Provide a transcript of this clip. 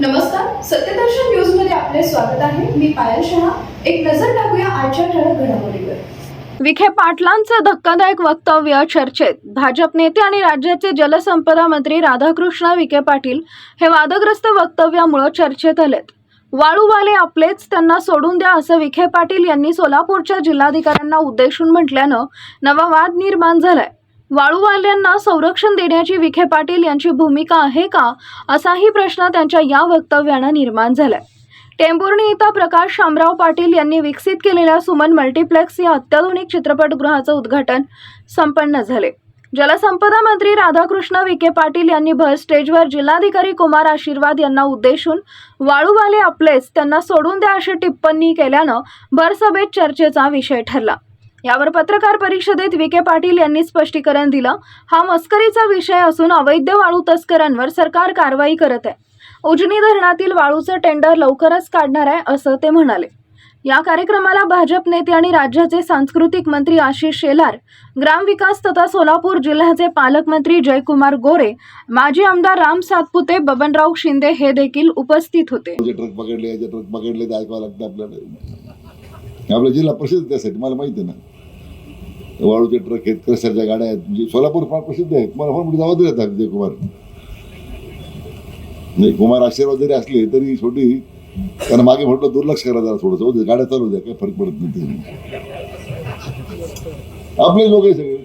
नमस्कार सत्यदर्शन न्यूजमध्ये आपले स्वागत आहे. मी पायल शहा. एक नजर टाकूया आजच्या ठळक घडामोडीवर. विखे पाटलांचं धक्कादायक वक्तव्य चर्चेत. भाजप नेते आणि राज्याचे जलसंपदा मंत्री राधाकृष्ण विखे पाटील हे वादग्रस्त वक्तव्यामुळे चर्चेत आलेत. वाळूवाले आपलेच त्यांना सोडून द्या असं विखे पाटील यांनी सोलापूरच्या जिल्हाधिकाऱ्यांना उद्देशून म्हटल्यानं नवा वाद निर्माण झालाय. वाळूवाल्यांना संरक्षण देण्याची विखे पाटील यांची भूमिका आहे का असाही प्रश्न त्यांच्या या वक्तव्यानं निर्माण झालाय. टेंभुर्णी इथं प्रकाश शामराव पाटील यांनी विकसित केलेल्या सुमन मल्टिप्लेक्स या अत्याधुनिक चित्रपटगृहाचं उद्घाटन संपन्न झाले. जलसंपदा मंत्री राधाकृष्ण विखे पाटील यांनी भर स्टेजवर जिल्हाधिकारी कुमार आशीर्वाद यांना उद्देशून वाळूवाले आपलेच त्यांना सोडून द्या अशी टिप्पणी केल्यानं भरसभेत चर्चेचा विषय ठरला. यावर पत्रकार परिषदेत विखे पाटील यांनी स्पष्टीकरण दिलं. हा मस्करीचा विषय असून अवैध वाळू तस्करांवर सरकार कारवाई करत आहे. उजनी धरणातील वाळूचं टेंडर लवकरच काढणार आहे असं ते म्हणाले. या कार्यक्रमाला भाजप नेते आणि राज्याचे सांस्कृतिक मंत्री आशिष शेलार ग्रामविकास तथा सोलापूर जिल्ह्याचे पालकमंत्री जयकुमार गोरे माजी आमदार राम सातपुते बबनराव शिंदे हे देखील उपस्थित होते. आपला जिल्हा प्रसिद्ध त्यासाठी मला माहिती आहे ना. वाळूचे ट्रक आहेत क्रशरच्या गाड्या आहेत म्हणजे सोलापूर फार प्रसिद्ध आहेत. मला फार म्हणजे मोठी जावा आहेत विजय कुमार. नाही कुमार आशीर्वाद जरी असले तरी छोटी त्यांना मागे म्हटलं दुर्लक्ष करा जरा थोडंसं. हो, गाड्या चालू द्या काही फरक पडत नाही आपले लोक आहे सगळे.